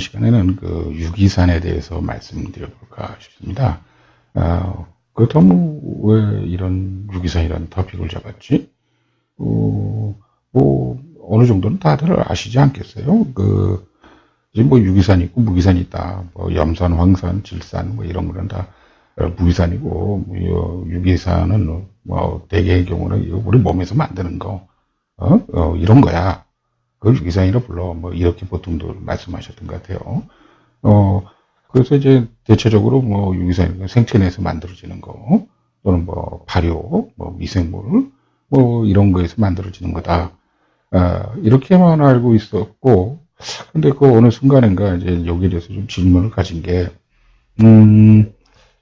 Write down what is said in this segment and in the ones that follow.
시간에는 그 유기산에 대해서 말씀드려볼까 싶습니다. 아, 그렇다면 왜 이런 유기산이라는 토픽을 잡았지? 어, 뭐 어느 정도는 다들 아시지 않겠어요? 그 이제 뭐 유기산이 있고 무기산이 있다. 뭐 염산, 황산, 질산 뭐 이런 거는 다 무기산이고 뭐 유기산은 뭐 대개의 경우는 우리 몸에서 만드는 거 어? 어, 이런 거야. 그걸 유기산이라 불러. 뭐 이렇게 보통도 말씀하셨던 것 같아요. 어 그래서 이제 대체적으로 뭐 유기산이 생체 내에서 만들어지는 거 또는 뭐 발효, 뭐 미생물 뭐 이런 거에서 만들어지는 거다. 아, 이렇게만 알고 있었고 근데 그 어느 순간인가 이제 여기에 대해서 좀 질문을 가진 게 음,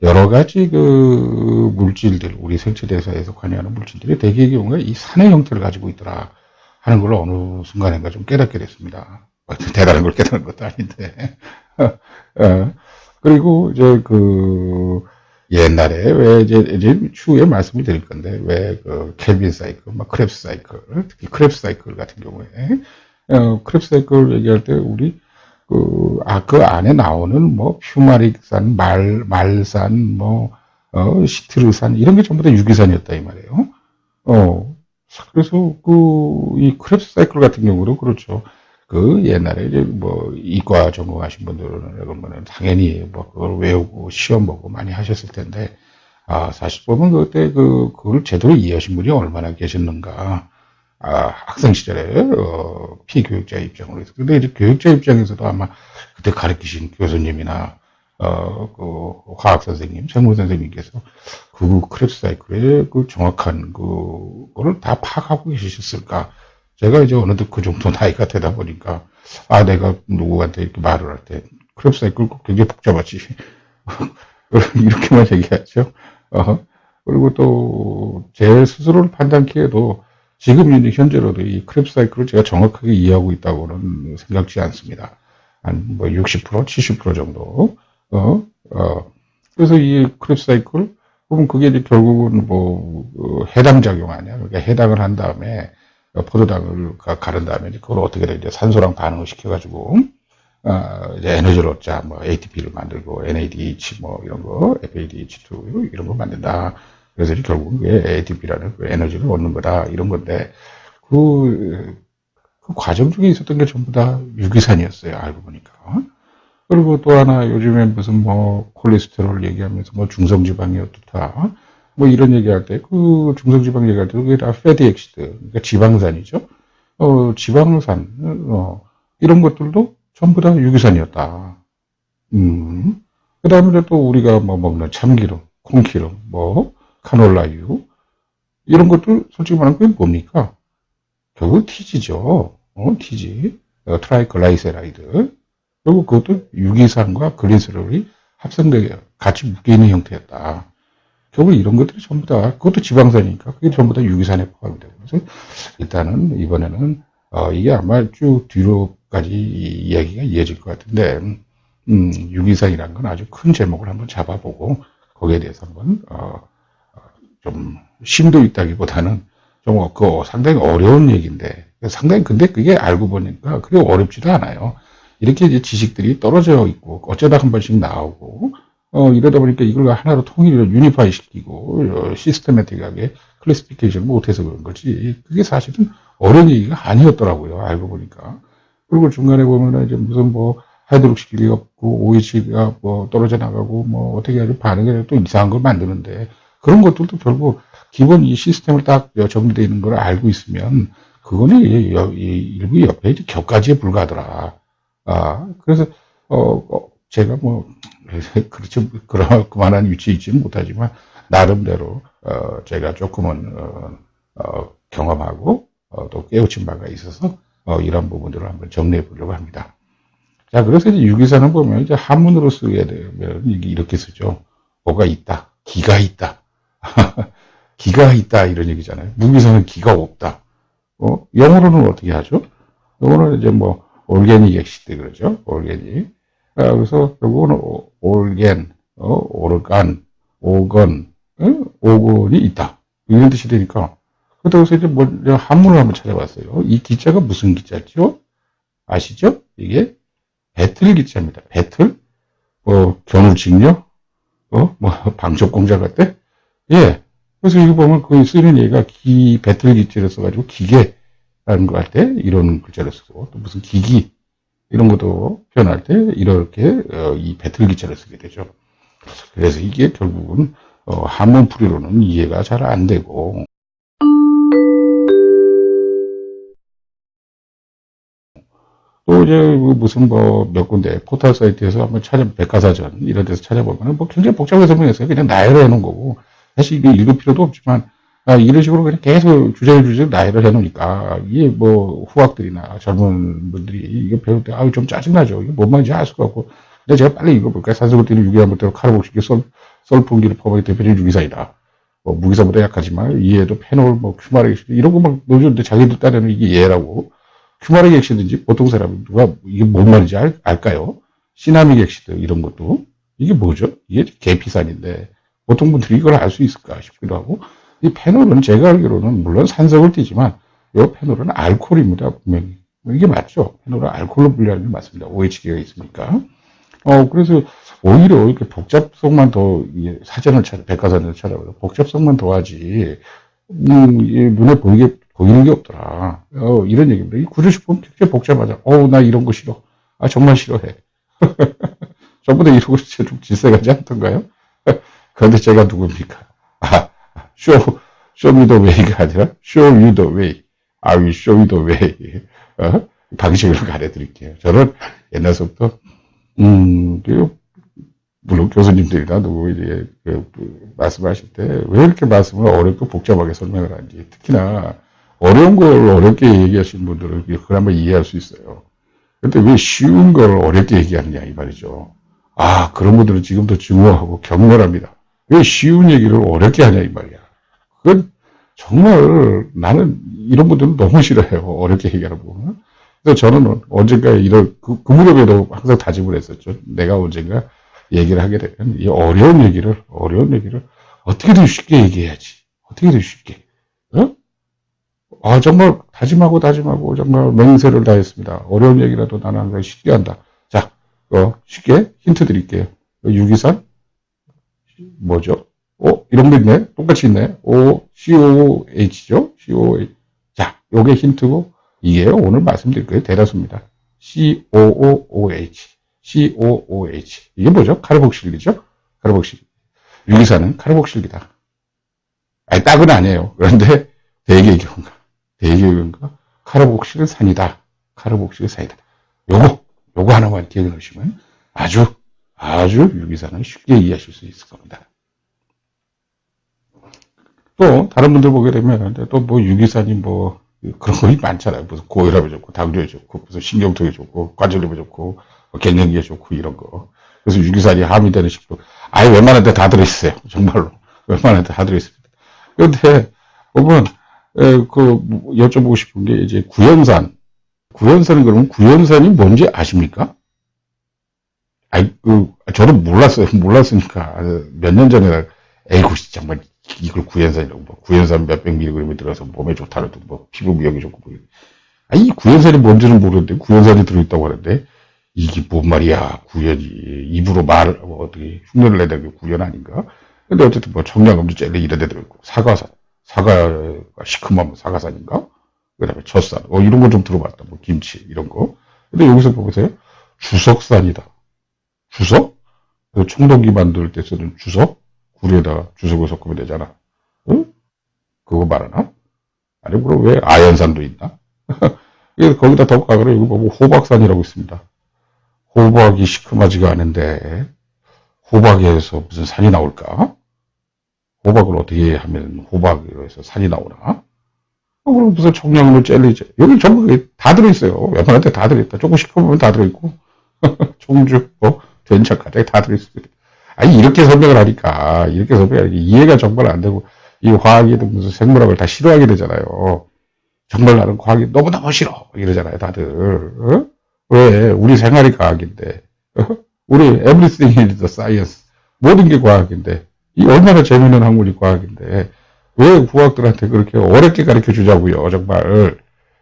여러 가지 그 물질들, 우리 생체 대사에서 관여하는 물질들이 대개의 경우에 이 산의 형태를 가지고 있더라 하는 걸 어느 순간인가 좀 깨닫게 됐습니다. 대단한 걸 깨닫는 것도 아닌데. 어, 그리고 이제 그 옛날에 왜 이제, 이제 추후에 말씀을 드릴 건데 왜 그 켈빈 사이클, 막 크랩스 사이클, 특히 크랩스 사이클 같은 경우에 어, 크랩스 사이클 얘기할 때 우리 그, 아, 그 안에 나오는 뭐, 퓨마릭산, 말, 말산, 뭐, 어, 시트르산, 이런 게 전부 다 유기산이었다, 이 말이에요. 어, 그래서 그, 이 크랩스 사이클 같은 경우도 그렇죠. 그 옛날에 이제 뭐, 이과 전공하신 분들은 그러면은 당연히 뭐, 그걸 외우고 시험 보고 많이 하셨을 텐데, 아, 사실 보면 그때 그, 그걸 제대로 이해하신 분이 얼마나 계셨는가. 아, 학생 시절에 어, 피교육자 입장으로 해서 근데 이제 교육자 입장에서도 아마 그때 가르치신 교수님이나 어, 그 화학 선생님, 생물 선생님께서 그 크랩 사이클의 그 정확한 그거를 다 파악하고 계셨을까? 제가 이제 어느덧 그 정도 나이가 되다 보니까 아 내가 누구한테 이렇게 말을 할 때 크랩 사이클 굉장히 복잡하지 이렇게만 얘기하죠. 어, 그리고 또 제 스스로를 판단키에도 지금 현재로도 이 크랩 사이클을 제가 정확하게 이해하고 있다고는 생각지 않습니다. 한 뭐 60%, 70% 정도. 어, 어. 그래서 이 크랩 사이클, 보면 그게 결국은 뭐, 어, 해당 작용 아니야. 그러니까 해당을 한 다음에, 어, 포도당을 가른 다음에 그걸 어떻게 돼, 이제 산소랑 반응을 시켜가지고, 어, 이제 에너지를 얻자. 뭐, ATP를 만들고, NADH 뭐, 이런 거, FADH2 이런 거 만든다. 그래서 결국 에 ATP라는 그 에너지를 얻는 거다 이런 건데 그, 그 과정 중에 있었던 게 전부 다 유기산이었어요 알고 보니까 그리고 또 하나 요즘에 무슨 뭐 콜레스테롤 얘기하면서 뭐 중성지방이 어떻다 뭐 이런 얘기할 때 그 중성지방 얘기할 때 그게 다 패티 엑시드 그러니까 지방산이죠 어 지방산 어 이런 것들도 전부 다 유기산이었다 음 그다음에 또 우리가 뭐 먹는 참기름 콩기름 뭐 카놀라유 이런 것도 솔직히 말하면 그게 뭡니까? 결국 티지죠. 어, 티지. 어, 트라이클라이세라이드. 그리고 그것도 유기산과 글리세롤이 합성되게 같이 묶여있는 형태였다. 결국 이런 것들이 전부 다 그것도 지방산이니까 그게 전부 다 유기산에 포함이 되고 그래서 일단은 이번에는 어, 이게 아마 쭉 뒤로까지 이야기가 이어질 것 같은데 음, 유기산이라는 건 아주 큰 제목을 한번 잡아보고 거기에 대해서 한번 어, 좀 심도 있다기보다는 좀 그 상당히 어려운 얘기인데 상당히 근데 그게 알고 보니까 그게 어렵지도 않아요. 이렇게 이제 지식들이 떨어져 있고 어쩌다 한 번씩 나오고 어 이러다 보니까 이걸 하나로 통일을 유니파이 시키고 어, 시스테매틱하게 클래스피케이션 못해서 그런 거지 그게 사실은 어려운 얘기가 아니었더라고요 알고 보니까 그리고 중간에 보면은 이제 무슨 뭐 하이드록시킬이 없고 OH가 뭐 떨어져 나가고 뭐 어떻게 아주 반응이 또 이상한 걸 만드는데 그런 것들도 결국 기본 이 시스템을 딱 정리되어 있는 걸 알고 있으면 그거는 일부 옆에 이제 격가지에 불과하더라. 아, 그래서, 어, 어 제가 뭐, 그렇죠. 그런, 그만한 위치에 있지는 못하지만, 나름대로, 어, 제가 조금은, 어, 어 경험하고, 어, 또 깨우친 바가 있어서, 어, 이런 부분들을 한번 정리해 보려고 합니다. 자, 그래서 이제 유기사는 보면 이제 한문으로 쓰게 되면 이게 이렇게 쓰죠. 뭐가 있다. 기가 있다. 기가 있다 이런 얘기잖아요. 무기성은 기가 없다. 어? 영어로는 어떻게 하죠? 영어로는 이제 뭐 올게닉 엑시드 그러죠. 올게닉. 아, 그래서 결국은 올겐, 어, 오르간, 오건, 어? 오건이 있다. 이런 뜻이 되니까. 그래서 이제 뭐 한문을 한번 찾아봤어요. 이 기자가 무슨 기자죠? 아시죠? 이게 배틀 기체입니다. 배틀? 뭐, 견울직녀? 어? 뭐, 방첩공작 같대? 예. 그래서 이거 보면 그 쓰는 얘기가 기, 배틀 기체를 써가지고 기계 라는 거 할 때 이런 글자를 쓰고 또 무슨 기기 이런 것도 표현할 때 이렇게 어, 이 배틀 기체를 쓰게 되죠. 그래서 이게 결국은 어, 한문풀이로는 이해가 잘 안 되고 또 이제 그 무슨 뭐 몇 군데 포털 사이트에서 한번 찾아 백과사전 이런 데서 찾아보면 뭐 굉장히 복잡하게 설명했어요. 그냥 나열을 해놓은 거고 사실 이게 읽을 필요도 없지만 아, 이런 식으로 그냥 계속 주제를 주제로 나열을 해놓으니까 이게 뭐 후학들이나 젊은 분들이 이거 배울 때 아유 좀 짜증나죠. 이게 뭔 말인지 알 수가 없고 근데 제가 빨리 읽어볼까요? 산소그때는 유기한부터 카르복식의 썰, 썰풍기를 포함한 대표적인 유기사이다. 뭐 무기사보다 약하지만 이해도 페놀, 뭐 큐마르 엑시드 이런 거 막 넣어주는데 자기들 딴에는 이게 예라고 큐마르 엑시드인지 보통 사람이 누가 이게 뭔 말인지 알, 알까요? 시나믹 엑시드 이런 것도 이게 뭐죠? 이게 계피산인데 보통 분들이 이걸 알 수 있을까 싶기도 하고 이 페놀은 제가 알기로는 물론 산성을 띠지만 이 페놀은 알코올입니다 분명히 이게 맞죠? 페놀은 알코올로 분류하는 게 맞습니다. OH기가 있으니까 어 그래서 오히려 이렇게 복잡성만 더 사전을 찾아 백과사전을 찾아보면 복잡성만 더하지 음, 눈에 보이게 보이는 게 없더라. 어, 이런 얘기입니다. 이 구조식품 굉장히 복잡하자. 어, 나 이런 거 싫어. 아, 정말 싫어해. 전부 다거좀 질색하지 않던가요? 그런데 제가 누굽니까? 아, me the way가 아니라 will show you the way. 어? 방식으로 가르쳐드릴게요. 저는 옛날서부터, 음, 그, 물론 교수님들이나 누구 이제 그, 그 말씀하실 때 왜 이렇게 말씀을 어렵고 복잡하게 설명을 하는지 특히나 어려운 걸 어렵게 얘기하시는 분들은 그걸 한번 이해할 수 있어요. 근데 왜 쉬운 걸 어렵게 얘기하느냐 이 말이죠. 아 그런 분들은 지금도 증오하고 경멸합니다. 왜 쉬운 얘기를 어렵게 하냐 이 말이야. 그건 정말 나는 이런 분들은 너무 싫어해요. 어렵게 얘기하는 부분은. 그래서 저는 언젠가 이런 그, 그 무렵에도 항상 다짐을 했었죠. 내가 언젠가 얘기를 하게 되면 이 어려운 얘기를 어려운 얘기를 어떻게든 쉽게 얘기해야지. 어떻게든 쉽게. 어? 아 정말 다짐하고 다짐하고 정말 맹세를 다했습니다. 어려운 얘기라도 나는 항상 쉽게 한다. 자, 어, 쉽게 힌트 드릴게요. 유기산 뭐죠? 어, 이런 거 있네. 똑같이 있네. O, COH죠? COH. 자, 요게 힌트고, 이게 오늘 말씀드릴 거예요. 대다수입니다. COOH. COOH. 이게 뭐죠? 카르복실이죠? 카르복실. 유기산은 카르복실이다. 아니, 딱은 아니에요. 그런데 대개의 경우가, 대개의 경우가 카르복실은 산이다. 카르복실은 산이다. 요거, 요거 하나만 기억해 놓으시면 아주, 아주 유기산을 쉽게 이해하실 수 있을 겁니다. 또 다른 분들 보게 되면 또 뭐 유기산이 뭐 그런 거 많잖아요. 무슨 고혈압에 좋고 당뇨에 좋고 무슨 신경통에 좋고 관절염에 좋고 뭐 갱년기에 좋고 이런 거. 그래서 유기산이 함유되는 식품 아예 웬만한 데 다 들어있어요. 정말로 웬만한 데 다 들어있습니다. 그런데 보면 에, 그 여쭤보고 싶은 게 이제 구연산 구연산은 그러면 구연산이 뭔지 아십니까? 아이 그 저는 몰랐어요. 몰랐으니까 몇 년 전에 에이구 정말 이걸 구연산이라고 뭐 구연산 몇백 미리그램이 들어서 몸에 좋다는 뭐 피부 미용에 좋고 뭐. 아이 구연산이 뭔지는 모르는데 구연산이 들어있다고 하는데 이게 뭔 말이야 구연이 입으로 말뭐 어떻게 흉내를 내는 게 구연 아닌가? 근데 어쨌든 뭐 청량음주 젤리 이런 데 들어있고 사과산 사과가 시큼하면 사과산인가? 그다음에 젖산 어 이런 거 좀 들어봤다 뭐 김치 이런 거 근데 여기서 보세요 주석산이다 주석? 그 청동기 만들 때 쓰는 주석? 굴에다가 주석을 섞으면 되잖아. 응? 그거 말하나? 아니, 그럼 왜 아연산도 있나? 거기다 더 가그래 여기 보면 호박산이라고 있습니다. 호박이 시큼하지가 않은데, 호박에서 무슨 산이 나올까? 호박을 어떻게 하면 호박에서 산이 나오나? 어, 그럼 무슨 청량물 젤리지. 여기 전부 다 들어있어요. 웬만한 데다 들어있다. 조금 시큼하면 다 들어있고. 종주, 뭐, 된장까지 다 들어있습니다. 아니, 이렇게 설명을 하니까, 이렇게 설명하니까 이해가 정말 안 되고, 이 과학이든 무슨 생물학을 다 싫어하게 되잖아요. 정말 나는 과학이 너무너무 싫어. 이러잖아요, 다들. 어? 왜? 우리 생활이 과학인데. 어? 우리 everything is science. 모든 게 과학인데. 이 얼마나 재미있는 학문이 과학인데. 왜 과학들한테 그렇게 어렵게 가르쳐 주자고요, 정말.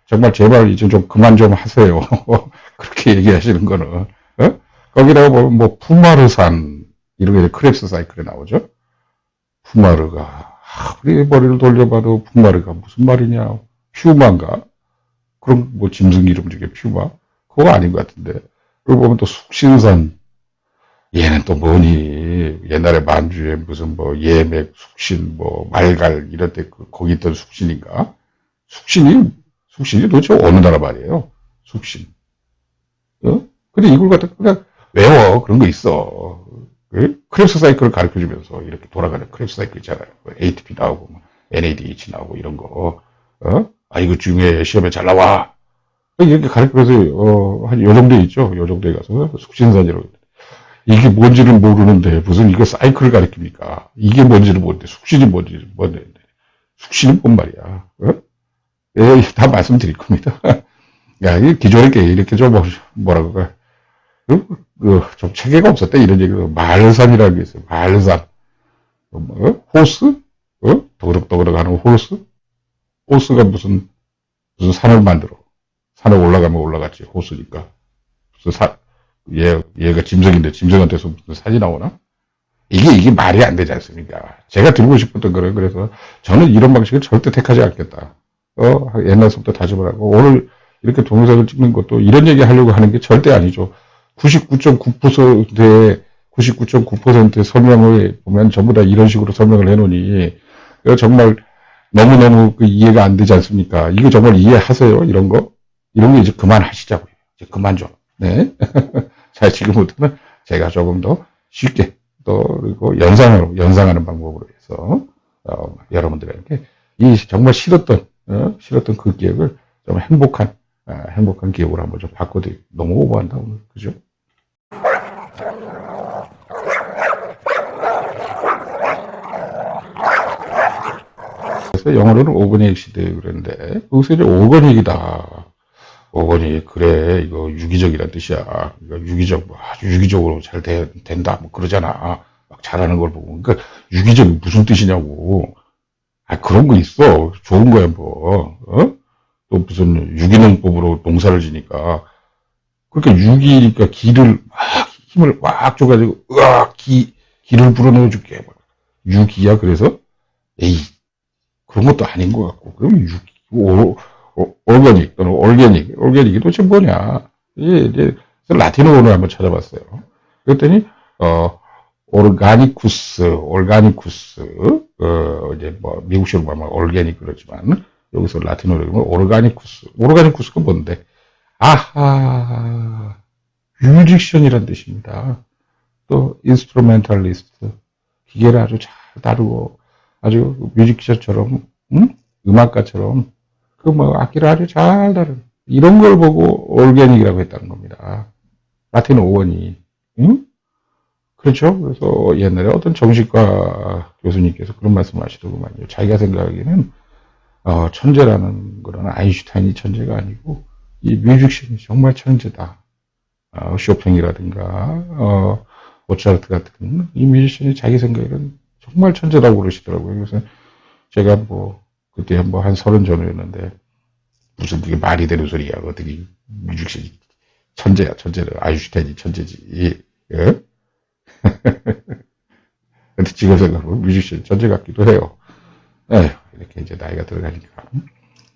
정말 제발 이제 좀 그만 좀 하세요. 그렇게 얘기하시는 거는. 어? 거기다가 보면 뭐 푸마르산 이런 게 크랩스 사이클에 나오죠. 푸마르가 아, 우리 머리를 돌려봐도 푸마르가 무슨 말이냐? 퓨마인가? 그럼 뭐 짐승 이름 중에 퓨마? 그거 아닌 것 같은데. 그리고 보면 또 숙신산 얘는 또 뭐니? 옛날에 만주에 무슨 뭐 예맥, 숙신, 뭐 말갈 이럴 때 그- 거기 있던 숙신인가? 숙신이 숙신이 도대체 어느 나라 말이에요? 숙신. 어? 근데 이걸 갖다 그냥 외워 그런 거 있어. 그 크랩스 사이클을 가르쳐 주면서 이렇게 돌아가는 크랩스 사이클 있잖아요. 뭐 ATP 나오고 뭐 NADH 나오고 이런 거. 어? 아 이거 중요해 시험에 잘 나와. 이렇게 가르쳐서 어, 한 요 정도 있죠. 요 정도에 가서 숙신산이라고. 이게 뭔지를 모르는데 무슨 이거 사이클을 가르칩니까? 이게 뭔지를 모르는데 숙신이 뭔지 뭔데 숙신이 뭔 말이야? 어? 예, 다 말씀드릴 겁니다. 야, 이 기존에 게 이렇게 좀 뭐- 뭐라고 그, 그, 그, 좀 체계가 없었대 이런 얘기가 말산이라는 게 있어요. 말산. 어, 뭐, 호스? 어? 도그럭도그럭 하는 호스? 호스가 무슨 무슨 산을 만들어. 산에 올라가면 올라갔지 호스니까. 무슨 사, 얘, 얘가 짐승인데 짐승한테서 무슨 산이 나오나? 이게, 이게 말이 안 되지 않습니까? 제가 들고 싶었던 거예요. 그래서 저는 이런 방식을 절대 택하지 않겠다. 어, 옛날부터 다짐을 하고, 오늘 이렇게 동영상을 찍는 것도 이런 얘기 하려고 하는 게 절대 아니죠. 99.9%의, 99.9%의 설명을 보면 전부 다 이런 식으로 설명을 해놓으니, 이거 정말 너무너무 그 이해가 안 되지 않습니까? 이거 정말 이해하세요? 이런 거? 이런 거 이제 그만하시자고요. 이제 그만 좀. 네. 자, 지금부터는 제가 조금 더 쉽게 또, 그리고 연상으로, 연상하는 방법으로 해서, 어, 여러분들에게 이 정말 싫었던, 어, 싫었던 그 기억을 좀 행복한, 아, 행복한 기억으로 한번 좀 바꿔드리고, 너무 오버한다, 오늘. 그죠? 그래서 영어로는 오거닉 시대 그랬는데, 거기서 이제 오거닉이다. 오거닉, 그래, 이거 유기적이란 뜻이야. 이거 유기적, 뭐 아주 유기적으로 잘 돼- 된다. 뭐 그러잖아. 막 잘하는 걸 보고. 그러니까 유기적이 무슨 뜻이냐고. 아, 그런 거 있어. 좋은 거야, 뭐. 어? 또 무슨 유기농법으로 농사를 지니까. 그러니까 유기니까 기를 막 힘을 막 줘가지고, 으악, 기, 기를 불어넣어 줄게. 막. 유기야, 그래서? 에이, 그런 것도 아닌 것 같고. 그럼 유기, 오, 오, 올가닉, 또는 올게닉. 올게닉이 도대체 뭐냐. 이게 이제 라틴어로 한번 찾아봤어요. 그랬더니, 어, 오르가니쿠스, 올가니쿠스, 어, 이제 뭐, 미국식으로 말하면 올게닉 그러지만, 여기서 라틴어로 보면 오르가니쿠스. 오르가니쿠스가 뭔데? 아하, 뮤직션이란 뜻입니다. 또, 인스트루멘탈리스트. 기계를 아주 잘 다루고, 아주 뮤직션처럼, 응? 음악가처럼, 그 뭐, 악기를 아주 잘 다루는, 이런 걸 보고 올게닉이라고 했다는 겁니다. 라틴어 원이, 응? 그렇죠. 그래서 옛날에 어떤 정신과 교수님께서 그런 말씀을 하시더구만요. 자기가 생각하기에는 어, 천재라는 거는 아인슈타인이 천재가 아니고 이 뮤직션이 정말 천재다. 어, 쇼팽이라든가 어, 모차르트 같은 이 뮤지션이 자기 생각에는 정말 천재라고 그러시더라고요. 그래서 제가 뭐 그때 뭐한 서른 전후였는데 무슨 그게 말이 되는 소리야. 어떻게 뮤직션이 천재야, 천재는 아인슈타인이 천재지. 예? 근데 지금 생각하면 뮤지션 천재 같기도 해요. 에휴, 이렇게 이제 나이가 들어가니까.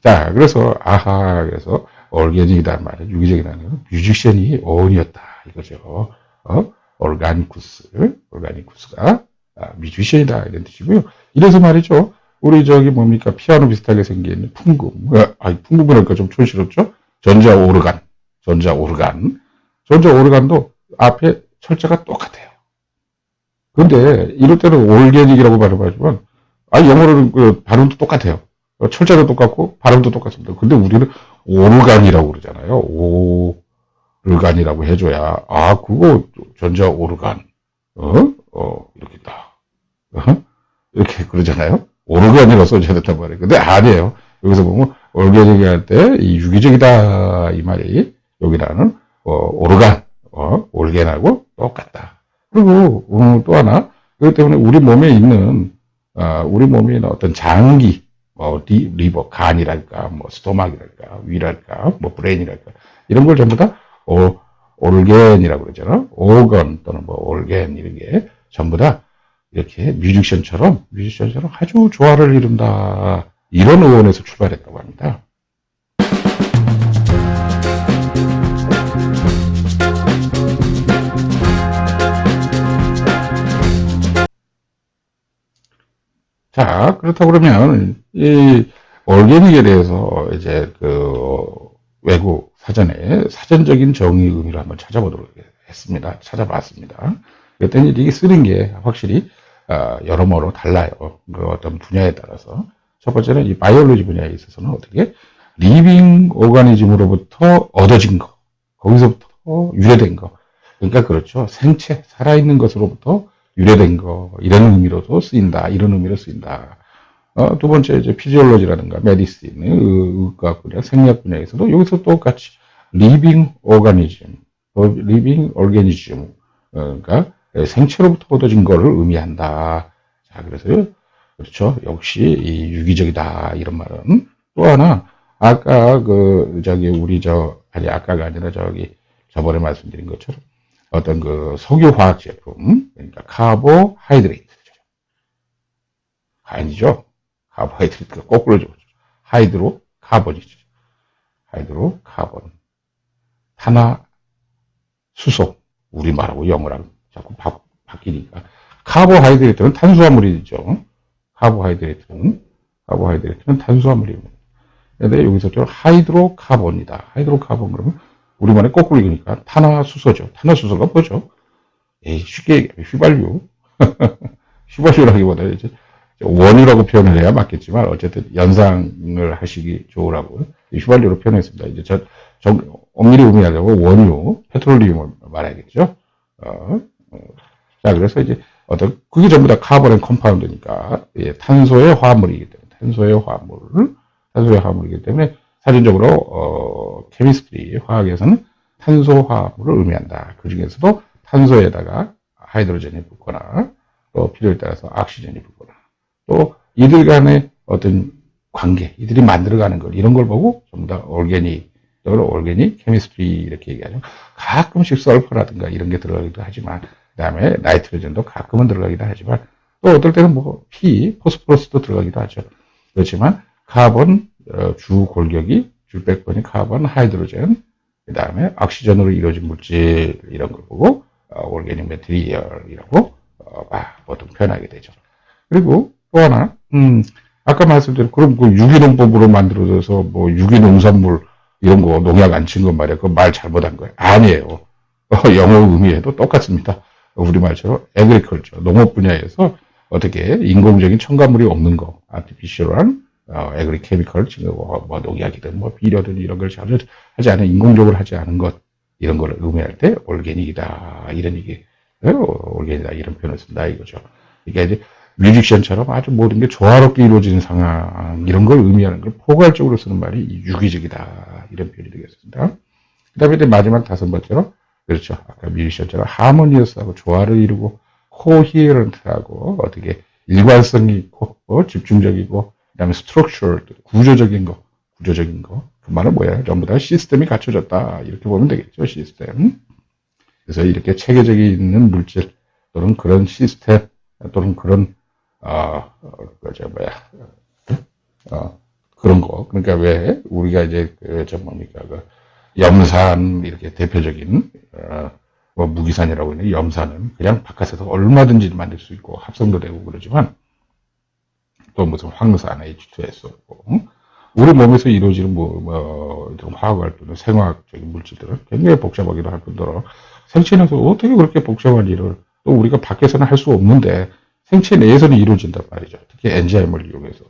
자, 그래서, 아하, 그래서, 얼게닉이다 말이야. 유기적이라는 건 뮤지션이 어원이었다. 이거죠. 어? 얼가니쿠스, 얼가니쿠스가, 아, 뮤지션이다. 이런 뜻이고요. 이래서 말이죠. 우리 저기 뭡니까. 피아노 비슷하게 생긴 풍금. 아, 아니, 풍금이라니까 좀 촌스럽죠? 전자 오르간. 전자 오르간. 전자 오르간도 앞에 철자가 똑같아요. 근데 이럴 때는 올게닉이라고 발음하지만 아 영어로는 그 발음도 똑같아요. 어, 철자도 똑같고 발음도 똑같습니다. 근데 우리는 오르간이라고 그러잖아요. 오르간이라고 해줘야 아 그거 전자 오르간 어? 어 이렇게 딱 어? 이렇게 그러잖아요. 오르간이라고 써줘야 된단 말이에요. 근데 아니에요. 여기서 보면 올게닉이 할 때 이 유기적이다 이 말이 여기라는 어, 오르간 어, 올겐하고 똑같다. 그리고 음, 또 하나 그렇기 때문에 우리 몸에 있는 아, 우리 몸에 있는 어떤 장기 뭐 리, 리버 간이랄까 뭐 스토막이랄까 위랄까 뭐 브레인이랄까 이런 걸 전부 다 어, 올겐이라고 그러잖아. 오건 또는 뭐 올겐 이런 게 전부 다 이렇게 뮤지션처럼 뮤지션처럼 아주 조화를 이룬다 이런 의원에서 출발했다고 합니다. 자, 그렇다 그러면, 이, 올게닉에 대해서 이제 그 외국 사전에 사전적인 정의 의미를 한번 찾아보도록 했습니다. 찾아봤습니다. 그랬더니 이게 쓰는 게 확실히 어, 여러모로 달라요. 그 어떤 분야에 따라서. 첫 번째는 이 바이올로지 분야에 있어서는 어떻게 리빙 오가니즘으로부터 얻어진 거, 거기서부터 유래된 거. 그러니까 그렇죠. 생체, 살아있는 것으로부터 유래된 거, 이런 의미로도 쓰인다. 이런 의미로 쓰인다. 어, 두 번째, 이제 피지올로지라든가 메디신, 의학 분야, 생리학 분야에서도 여기서 똑같이 리빙 오가니즘, 리빙 오르게니즘, 그러니까 생체로부터 얻어진 거를 의미한다. 자, 그래서 그렇죠. 역시 이 유기적이다 이런 말은 또 하나 아까 그 저기 우리 저 아니 아까가 아니라 저기 저번에 말씀드린 것처럼 어떤 그 석유화학 제품 그러니까 카보하이드레이트죠. 아니죠. 카보하이드레이트가 거꾸로 죠 하이드로 카본이죠. 하이드로 카본. 탄화 수소 우리말하고 영어랑 자꾸 바, 바뀌니까 카보하이드레이트는 탄수화물이죠. 카보하이드레이트는 카보하이드레이트는 탄수화물입니다. 근데 여기서 저 하이드로카본이다. 하이드로카본 그러면 우리말에 거꾸로 읽으니까 탄화수소죠. 탄화수소가 뭐죠? 에이, 쉽게 얘기하면 휘발유. 휘발유라기보다 이제 원유라고 표현을 해야 맞겠지만 어쨌든 연상을 하시기 좋으라고 휘발유로 표현했습니다. 이제 저, 정, 엄밀히 의미하려고 원유, 페트롤리움을 말해야겠죠. 어, 어. 자, 그래서 이제 어떤 그게 전부 다 카본 앤 컴파운드니까 예, 탄소의 화합물이기 때문에 탄소의 화합물, 탄소의 화합물이기 때문에 사전적으로 어, 케미스트리 화학에서는 탄소 화합물을 의미한다. 그 중에서도 탄소에다가 하이드로젠이 붙거나 또 필요에 따라서 악시젠이 붙거나 또 이들 간의 어떤 관계, 이들이 만들어가는 걸 이런 걸 보고 전부 다 올게닉, 올게닉 케미스트리 이렇게 얘기하죠. 가끔씩 설퍼라든가 이런 게 들어가기도 하지만 그 다음에 나이트로젠도 가끔은 들어가기도 하지만 또 어떨 때는 뭐 피, 포스포러스도 들어가기도 하죠. 그렇지만 카본 어, 주 골격이 줄백번이 카본, 하이드로젠, 그 다음에 악시전으로 이루어진 물질 이런 걸 보고 어, 올게닉 메트리얼이라고 어, 아, 보통 표현하게 되죠. 그리고 또 하나, 음, 아까 말씀드린 그럼 그 유기농법으로 만들어져서 뭐 유기농산물 이런 거 농약 안 친 건 말이야. 그 말 잘못한 거예요. 아니에요. 어, 영어 의미에도 똑같습니다. 우리말처럼 에그리컬처, 농업 분야에서 어떻게 인공적인 첨가물이 없는 거, 아티피셜한 어, 에그리 케미컬, 뭐, 뭐 농약이든 뭐 비료든 이런 걸 전혀 하지 않은 인공적으로 하지 않은 것 이런 걸 의미할 때 올게닉이다 이런 얘기, 올게닉이다 이런 표현을 쓴다 이거죠. 이게 이제 뮤직션처럼 아주 모든 게 조화롭게 이루어지는 상황 이런 걸 의미하는 걸 포괄적으로 쓰는 말이 유기적이다 이런 표현이 되겠습니다. 그다음에 마지막 다섯 번째로 그렇죠. 아까 뮤지션처럼 하모니어스하고 조화를 이루고 코히어런트하고 어떻게 일관성이 있고 어, 집중적이고 그다음에 스트럭처 구조적인 거 구조적인 거 그 말은 뭐예요? 전부 다 시스템이 갖춰졌다 이렇게 보면 되겠죠 시스템. 그래서 이렇게 체계적이 있는 물질 또는 그런 시스템 또는 그런 어, 그저 뭐야 어, 그런 거 그러니까 왜 우리가 이제 그저 뭡니까 그 염산 이렇게 대표적인 어, 뭐 무기산이라고 있는 염산은 그냥 바깥에서 얼마든지 만들 수 있고 합성도 되고 그러지만 또 무슨 황산 H2SO 응? 우리 몸에서 이루어지는 뭐, 뭐 화학 활동은 생화학적인 물질들은 굉장히 복잡하기도 할 뿐더러 생체에서 어떻게 그렇게 복잡한 일을 또 우리가 밖에서는 할 수 없는데 생체 내에서는 이루어진단 말이죠. 특히 엔자임을 이용해서.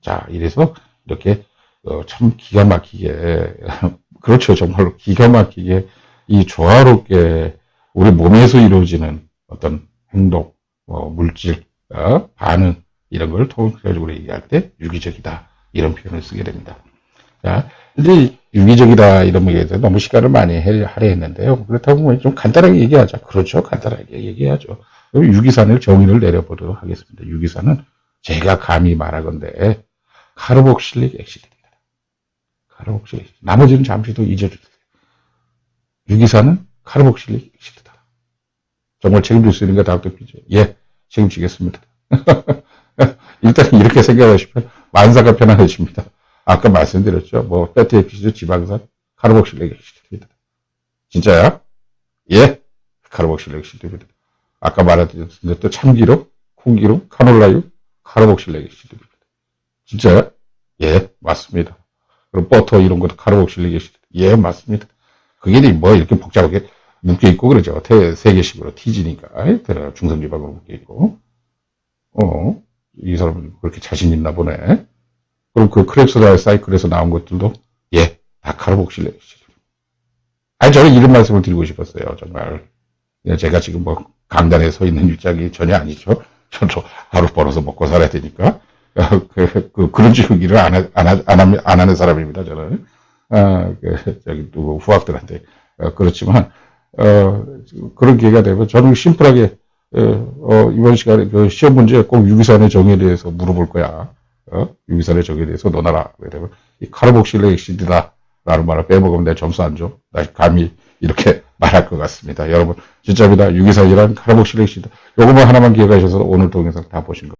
자, 이래서 이렇게 어, 참 기가 막히게 그렇죠. 정말로 기가 막히게 이 조화롭게 우리 몸에서 이루어지는 어떤 행동, 뭐 물질, 어, 반응 이런 걸 통계적으로 얘기할 때 유기적이다 이런 표현을 쓰게 됩니다. 자, 이제 유기적이다 이런 거에 대해서 너무 시간을 많이 하려 했는데요. 그렇다고 좀 간단하게 얘기하자. 그렇죠. 간단하게 얘기하죠. 유기산을 정의를 내려보도록 하겠습니다. 유기산은 제가 감히 말하건데 카르복실릭 액시드입니다. 카르복실릭. 나머지는 잠시 도 잊어주세요. 유기산은 카르복실릭 시대다. 정말 책임질 수 있는 게 다음 대표죠. 예, 책임지겠습니다. 일단 이렇게 생각하시면 만사가 편안해집니다. 아까 말씀드렸죠. 뭐, 패티 에피시드 지방산 카르복실릭 시대입니다. 진짜야? 예, 카르복실릭 시대입니다. 아까 말했던 것도 참기름, 콩기름, 카놀라유, 카르복실릭 시대입니다. 진짜야? 예, 맞습니다. 그럼 버터 이런 것도 카르복실릭 시대. 예, 맞습니다. 그게 뭐 이렇게 복잡하게 묶여 있고 그러죠. 태- 세계식으로 티지니까 중성지방으로 묶여 있고. 어, 이 사람은 그렇게 자신 있나 보네. 그럼 그 크랩스라의 사이클에서 나온 것들도 예, 다 카르복실레. 아니 저는 이런 말씀을 드리고 싶었어요. 정말 예, 제가 지금 뭐 강단에 서 있는 입장이 전혀 아니죠. 저도 하루 벌어서 먹고 살아야 되니까 그, 그, 그런 얘기를 안, 하- 안, 하- 안, 하면- 안 하는 사람입니다. 저는 아, 그, 저기 누구 후학들한테 어, 그렇지만 어, 그런 기회가 되면 저는 심플하게 어, 어, 이번 시간에 그 시험 문제 꼭 유기산의 정의에 대해서 물어볼 거야. 어? 유기산의 정의에 대해서 논하라. 그러면 이 카르복실레 엑시드다. 라는 말을 빼먹으면 내 점수 안 줘. 나 감히 이렇게 말할 것 같습니다. 여러분, 진짜입니다. 유기산이란 카르복실레 엑시드. 요것만 하나만 기회가 있어서 오늘 동영상 다 보신 거.